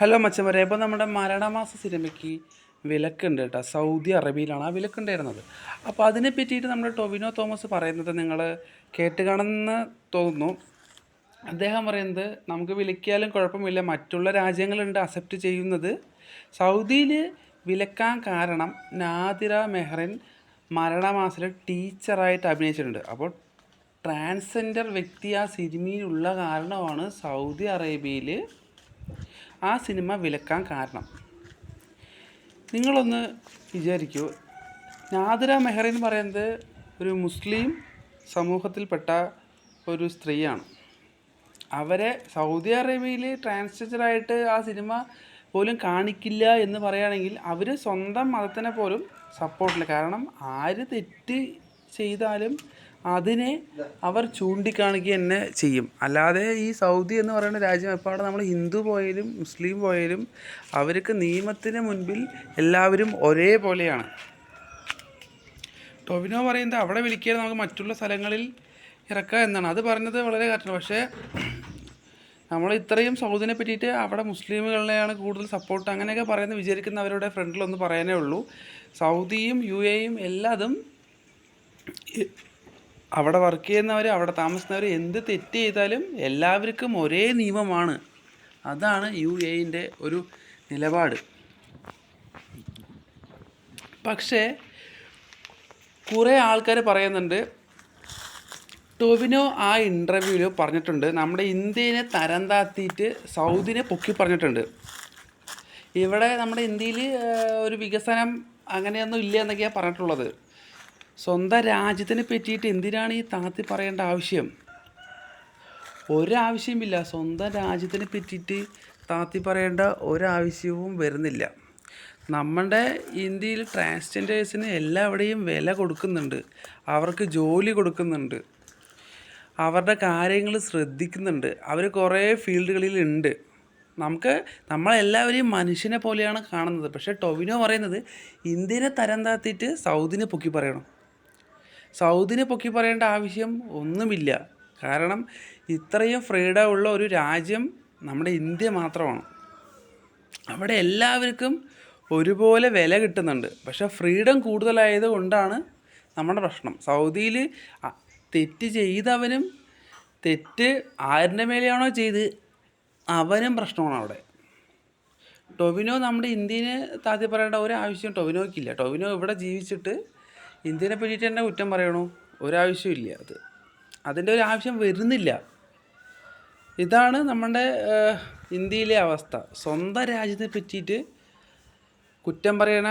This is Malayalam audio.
ഹലോ മച്ചന്മാരെ ഇപ്പോൾ നമ്മുടെ മരണമാസ സിനിമയ്ക്ക് വിലക്കുണ്ട് കേട്ടോ. സൗദി അറേബ്യയിലാണ് ആ വിലക്കുണ്ടായിരുന്നത്. അപ്പോൾ അതിനെ പറ്റിയിട്ട് നമ്മുടെ ടൊവിനോ തോമസ് പറയുന്നത് നിങ്ങൾ കേട്ട് കാണുന്ന തോന്നുന്നു. അദ്ദേഹം പറയുന്നത് നമുക്ക് വിലക്കിയാലും കുഴപ്പമില്ല. മറ്റുള്ള രാജ്യങ്ങളുണ്ട് അക്സെപ്റ്റ് ചെയ്യുന്നത്. സൗദിയിൽ വിലക്കാൻ കാരണം നാദിറ മെഹ്റിൻ മരണമാസിൽ ടീച്ചറായിട്ട് അഭിനയിച്ചിട്ടുണ്ട്. അപ്പോൾ ട്രാൻസ്ജെൻഡർ വ്യക്തി ആ സിനിമയിലുള്ള കാരണമാണ് സൗദി അറേബ്യയിൽ ആ സിനിമ വിലക്കാൻ കാരണം. നിങ്ങളൊന്ന് വിചാരിക്കൂ. നാദിര മെഹറി എന്ന് പറയുന്നത് ഒരു മുസ്ലിം സമൂഹത്തിൽപ്പെട്ട ഒരു സ്ത്രീയാണ്. അവരെ സൗദി അറേബ്യയിൽ ട്രാൻസ്ജെൻഡറായിട്ട് ആ സിനിമ പോലും കാണിക്കില്ല എന്ന് പറയുകയാണെങ്കിൽ അവർ സ്വന്തം മതത്തിനെ പോലും സപ്പോർട്ടില്ല കാരണം ആര് തെറ്റ് ചെയ്താലും അതിനെ അവർ ചൂണ്ടിക്കാണിക്കുക തന്നെ ചെയ്യും. അല്ലാതെ ഈ സൗദി എന്ന് പറയുന്ന രാജ്യം എപ്പാടെ നമ്മൾ ഹിന്ദു പോയാലും മുസ്ലിം പോയാലും അവർക്ക് നിയമത്തിന് മുൻപിൽ എല്ലാവരും ഒരേപോലെയാണ്. ടൊവിനോ പറയുന്നത് അവിടെ വിളിക്കാതെ നമുക്ക് മറ്റുള്ള സ്ഥലങ്ങളിൽ ഇറക്കുക എന്നാണ്. അത് പറഞ്ഞത് വളരെ കറക്റ്റാണ് പക്ഷേ നമ്മൾ ഇത്രയും സൗദിനെ പറ്റിയിട്ട് അവിടെ മുസ്ലിമുകളെയാണ് കൂടുതൽ സപ്പോർട്ട് അങ്ങനെയൊക്കെ പറയുന്നത് വിചാരിക്കുന്നവരുടെ ഫ്രണ്ടിലൊന്ന് പറയാനേ ഉള്ളൂ. സൗദിയും യു എയും എല്ലാതും അവിടെ വർക്ക് ചെയ്യുന്നവർ അവിടെ താമസിക്കുന്നവർ എന്ത് തെറ്റ് ചെയ്താലും എല്ലാവർക്കും ഒരേ നിയമമാണ്. അതാണ് യു എയിന്റെ ഒരു നിലപാട്. പക്ഷേ കുറേ ആൾക്കാർ പറയുന്നുണ്ട് ടോവിനോ ആ ഇന്റർവ്യൂവിൽ പറഞ്ഞിട്ടുണ്ട്. നമ്മുടെ ഇന്ത്യനെ തരം താത്തിയിട്ട് സൗദിനെ പൊക്കി പറഞ്ഞിട്ടുണ്ട്. ഇവിടെ നമ്മുടെ ഇന്ത്യയിൽ ഒരു വികസനം അങ്ങനെയൊന്നും ഇല്ല എന്നൊക്കെയാണ് പറഞ്ഞിട്ടുള്ളത്. സ്വന്തം രാജ്യത്തിനെ പറ്റിയിട്ട് എന്തിനാണ് ഈ താത്തി പറയേണ്ട ആവശ്യം? ഒരാവശ്യമില്ല. സ്വന്തം രാജ്യത്തിനെ പറ്റിയിട്ട് താത്തി പറയേണ്ട ഒരാവശ്യവും വരുന്നില്ല. നമ്മുടെ ഇന്ത്യയിൽ ട്രാൻസ്ജെൻഡേഴ്സിന് എല്ലാവിടെയും വില കൊടുക്കുന്നുണ്ട്. അവർക്ക് ജോലി കൊടുക്കുന്നുണ്ട്. അവരുടെ കാര്യങ്ങൾ ശ്രദ്ധിക്കുന്നുണ്ട്. അവർ കുറേ ഫീൽഡുകളിൽ ഉണ്ട്. നമുക്ക് നമ്മളെല്ലാവരെയും മനുഷ്യനെ പോലെയാണ് കാണുന്നത്. പക്ഷേ ടൊവിനോ പറയുന്നത് ഇന്ത്യനെ തരം താത്തിയിട്ട് സൗദിനെ പൊക്കി പറയണം. സൗദിനെ പൊക്കി പറയേണ്ട ആവശ്യം ഒന്നുമില്ല. കാരണം ഇത്രയും ഫ്രീഡം ഉള്ള ഒരു രാജ്യം നമ്മുടെ ഇന്ത്യ മാത്രമാണ്. അവിടെ എല്ലാവർക്കും ഒരുപോലെ വില കിട്ടുന്നുണ്ട്. പക്ഷെ ഫ്രീഡം കൂടുതലായത് കൊണ്ടാണ് നമ്മുടെ പ്രശ്നം. സൗദിയിൽ തെറ്റ് ചെയ്തവനും തെറ്റ് ആരുടെ മേലെയാണോ ചെയ്ത് അവനും പ്രശ്നമാണ് അവിടെ. ടൊവിനോ നമ്മുടെ ഇന്ത്യനെ താത്തി പറയേണ്ട ഒരു ആവശ്യം ടൊവിനോയ്ക്കില്ല. ടൊവിനോ ഇവിടെ ജീവിച്ചിട്ട് ഇന്ത്യനെ പറ്റിയിട്ട് തന്നെ കുറ്റം പറയണോ? ഒരാവശ്യമില്ല അത്. അതിന്റെ ഒരു ആവശ്യം വരുന്നില്ല. ഇതാണ് നമ്മുടെ ഇന്ത്യയിലെ അവസ്ഥ. സ്വന്തം രാജ്യത്തെ പറ്റിയിട്ട് കുറ്റം പറയണ